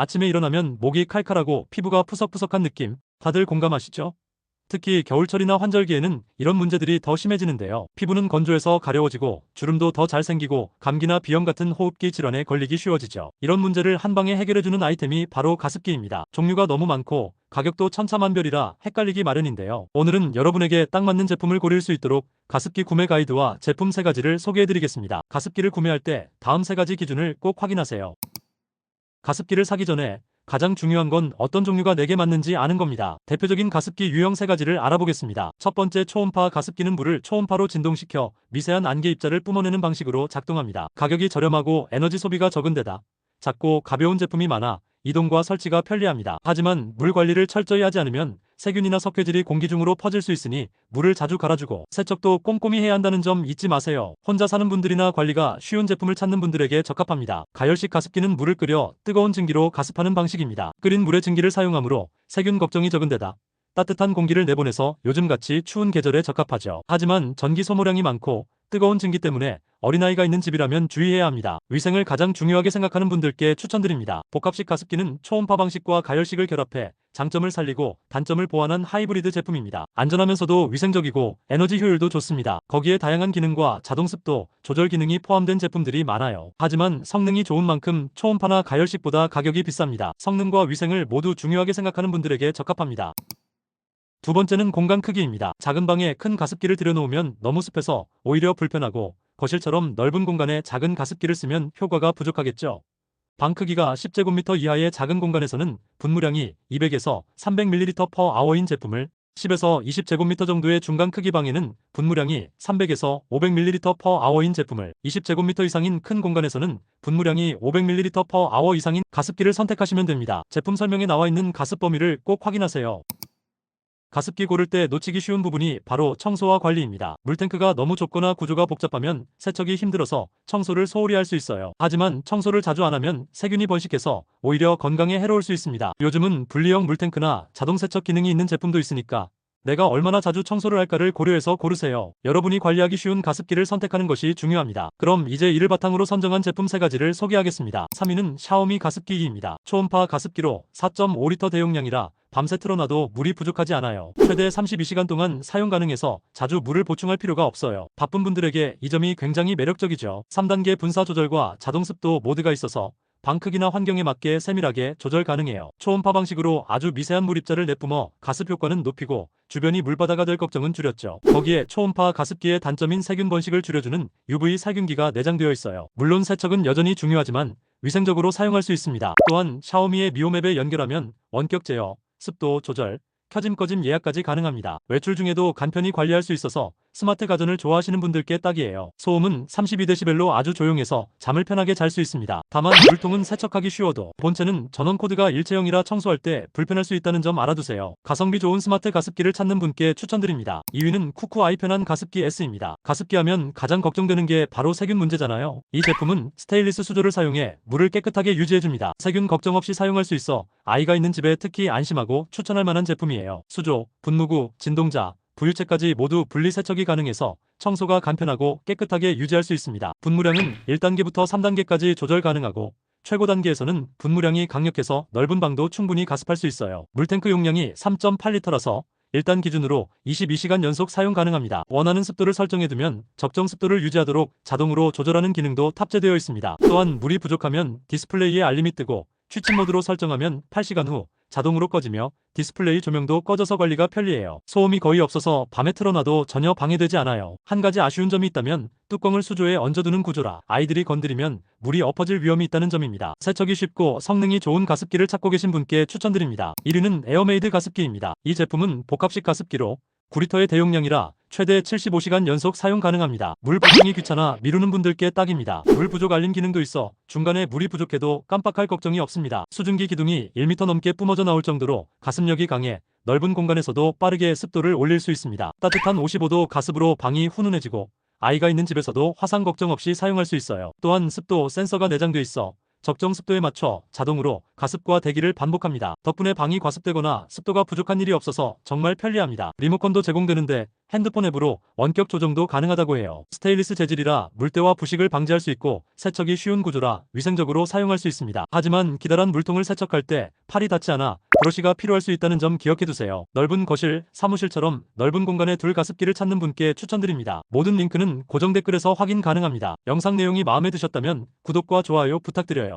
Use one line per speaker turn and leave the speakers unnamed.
아침에 일어나면 목이 칼칼하고 피부가 푸석푸석한 느낌. 다들 공감하시죠? 특히 겨울철이나 환절기에는 이런 문제들이 더 심해지는데요. 피부는 건조해서 가려워지고 주름도 더 잘 생기고 감기나 비염 같은 호흡기 질환에 걸리기 쉬워지죠. 이런 문제를 한 방에 해결해주는 아이템이 바로 가습기입니다. 종류가 너무 많고 가격도 천차만별이라 헷갈리기 마련인데요. 오늘은 여러분에게 딱 맞는 제품을 고를 수 있도록 가습기 구매 가이드와 제품 세 가지를 소개해드리겠습니다. 가습기를 구매할 때 다음 세 가지 기준을 꼭 확인하세요. 가습기를 사기 전에 가장 중요한 건 어떤 종류가 내게 맞는지 아는 겁니다. 대표적인 가습기 유형 세 가지를 알아보겠습니다. 첫 번째 초음파 가습기는 물을 초음파로 진동시켜 미세한 안개 입자를 뿜어내는 방식으로 작동합니다. 가격이 저렴하고 에너지 소비가 적은 데다 작고 가벼운 제품이 많아 이동과 설치가 편리합니다. 하지만 물 관리를 철저히 하지 않으면 세균이나 석회질이 공기 중으로 퍼질 수 있으니 물을 자주 갈아주고 세척도 꼼꼼히 해야 한다는 점 잊지 마세요. 혼자 사는 분들이나 관리가 쉬운 제품을 찾는 분들에게 적합합니다. 가열식 가습기는 물을 끓여 뜨거운 증기로 가습하는 방식입니다. 끓인 물의 증기를 사용하므로 세균 걱정이 적은 데다 따뜻한 공기를 내보내서 요즘같이 추운 계절에 적합하죠. 하지만 전기 소모량이 많고 뜨거운 증기 때문에 어린아이가 있는 집이라면 주의해야 합니다. 위생을 가장 중요하게 생각하는 분들께 추천드립니다. 복합식 가습기는 초음파 방식과 가열식을 결합해 장점을 살리고 단점을 보완한 하이브리드 제품입니다. 안전하면서도 위생적이고 에너지 효율도 좋습니다. 거기에 다양한 기능과 자동 습도, 조절 기능이 포함된 제품들이 많아요. 하지만 성능이 좋은 만큼 초음파나 가열식보다 가격이 비쌉니다. 성능과 위생을 모두 중요하게 생각하는 분들에게 적합합니다. 두 번째는 공간 크기입니다. 작은 방에 큰 가습기를 들여놓으면 너무 습해서 오히려 불편하고 거실처럼 넓은 공간에 작은 가습기를 쓰면 효과가 부족하겠죠. 방 크기가 10제곱미터 이하의 작은 공간에서는 분무량이 200에서 300ml per hour인 제품을 10에서 20제곱미터 정도의 중간 크기 방에는 분무량이 300에서 500ml per hour인 제품을 20제곱미터 이상인 큰 공간에서는 분무량이 500ml per hour 이상인 가습기를 선택하시면 됩니다. 제품 설명에 나와 있는 가습 범위를 꼭 확인하세요. 가습기 고를 때 놓치기 쉬운 부분이 바로 청소와 관리입니다. 물탱크가 너무 좁거나 구조가 복잡하면 세척이 힘들어서 청소를 소홀히 할 수 있어요. 하지만 청소를 자주 안 하면 세균이 번식해서 오히려 건강에 해로울 수 있습니다. 요즘은 분리형 물탱크나 자동 세척 기능이 있는 제품도 있으니까 내가 얼마나 자주 청소를 할까를 고려해서 고르세요. 여러분이 관리하기 쉬운 가습기를 선택하는 것이 중요합니다. 그럼 이제 이를 바탕으로 선정한 제품 세 가지를 소개하겠습니다. 3위는 샤오미 가습기기입니다. 초음파 가습기로 4.5리터 대용량이라 밤새 틀어놔도 물이 부족하지 않아요. 최대 32시간 동안 사용 가능해서 자주 물을 보충할 필요가 없어요. 바쁜 분들에게 이 점이 굉장히 매력적이죠. 3단계 분사 조절과 자동 습도 모드가 있어서 방 크기나 환경에 맞게 세밀하게 조절 가능해요. 초음파 방식으로 아주 미세한 물 입자를 내뿜어 가습 효과는 높이고 주변이 물바다가 될 걱정은 줄였죠. 거기에 초음파 가습기의 단점인 세균 번식을 줄여주는 UV 살균기가 내장되어 있어요. 물론 세척은 여전히 중요하지만 위생적으로 사용할 수 있습니다. 또한 샤오미의 미오맵에 연결하면 원격 제어, 습도 조절, 켜짐 꺼짐 예약까지 가능합니다. 외출 중에도 간편히 관리할 수 있어서 스마트 가전을 좋아하시는 분들께 딱이에요. 소음은 32dB로 아주 조용해서 잠을 편하게 잘 수 있습니다. 다만 물통은 세척하기 쉬워도 본체는 전원 코드가 일체형이라 청소할 때 불편할 수 있다는 점 알아두세요. 가성비 좋은 스마트 가습기를 찾는 분께 추천드립니다. 2위는 쿠쿠 아이 편한 가습기 S입니다. 가습기 하면 가장 걱정되는 게 바로 세균 문제잖아요. 이 제품은 스테인리스 수조를 사용해 물을 깨끗하게 유지해줍니다. 세균 걱정 없이 사용할 수 있어 아이가 있는 집에 특히 안심하고 추천할 만한 제품이에요. 수조, 분무구, 진동자, 부유체까지 모두 분리 세척이 가능해서 청소가 간편하고 깨끗하게 유지할 수 있습니다. 분무량은 1단계부터 3단계까지 조절 가능하고 최고 단계에서는 분무량이 강력해서 넓은 방도 충분히 가습할 수 있어요. 물탱크 용량이 3.8리터라서 일단 기준으로 22시간 연속 사용 가능합니다. 원하는 습도를 설정해두면 적정 습도를 유지하도록 자동으로 조절하는 기능도 탑재되어 있습니다. 또한 물이 부족하면 디스플레이에 알림이 뜨고 취침 모드로 설정하면 8시간 후 자동으로 꺼지며 디스플레이 조명도 꺼져서 관리가 편리해요. 소음이 거의 없어서 밤에 틀어놔도 전혀 방해되지 않아요. 한 가지 아쉬운 점이 있다면 뚜껑을 수조에 얹어두는 구조라 아이들이 건드리면 물이 엎어질 위험이 있다는 점입니다. 세척이 쉽고 성능이 좋은 가습기를 찾고 계신 분께 추천드립니다. 1위는 에어메이드 가습기입니다. 이 제품은 복합식 가습기로 9리터의 대용량이라 최대 75시간 연속 사용 가능합니다. 물 보충이 귀찮아 미루는 분들께 딱입니다. 물 부족 알림 기능도 있어 중간에 물이 부족해도 깜빡할 걱정이 없습니다. 수증기 기둥이 1m 넘게 뿜어져 나올 정도로 가습력이 강해 넓은 공간에서도 빠르게 습도를 올릴 수 있습니다. 따뜻한 55도 가습으로 방이 훈훈해지고 아이가 있는 집에서도 화상 걱정 없이 사용할 수 있어요. 또한 습도 센서가 내장돼 있어 적정 습도에 맞춰 자동으로 가습과 대기를 반복합니다. 덕분에 방이 과습되거나 습도가 부족한 일이 없어서 정말 편리합니다. 리모컨도 제공되는데 핸드폰 앱으로 원격 조정도 가능하다고 해요. 스테인리스 재질이라 물때와 부식을 방지할 수 있고 세척이 쉬운 구조라 위생적으로 사용할 수 있습니다. 하지만 기다란 물통을 세척할 때 팔이 닿지 않아 브러쉬가 필요할 수 있다는 점 기억해두세요. 넓은 거실, 사무실처럼 넓은 공간에 둘 가습기를 찾는 분께 추천드립니다. 모든 링크는 고정 댓글에서 확인 가능합니다. 영상 내용이 마음에 드셨다면 구독과 좋아요 부탁드려요.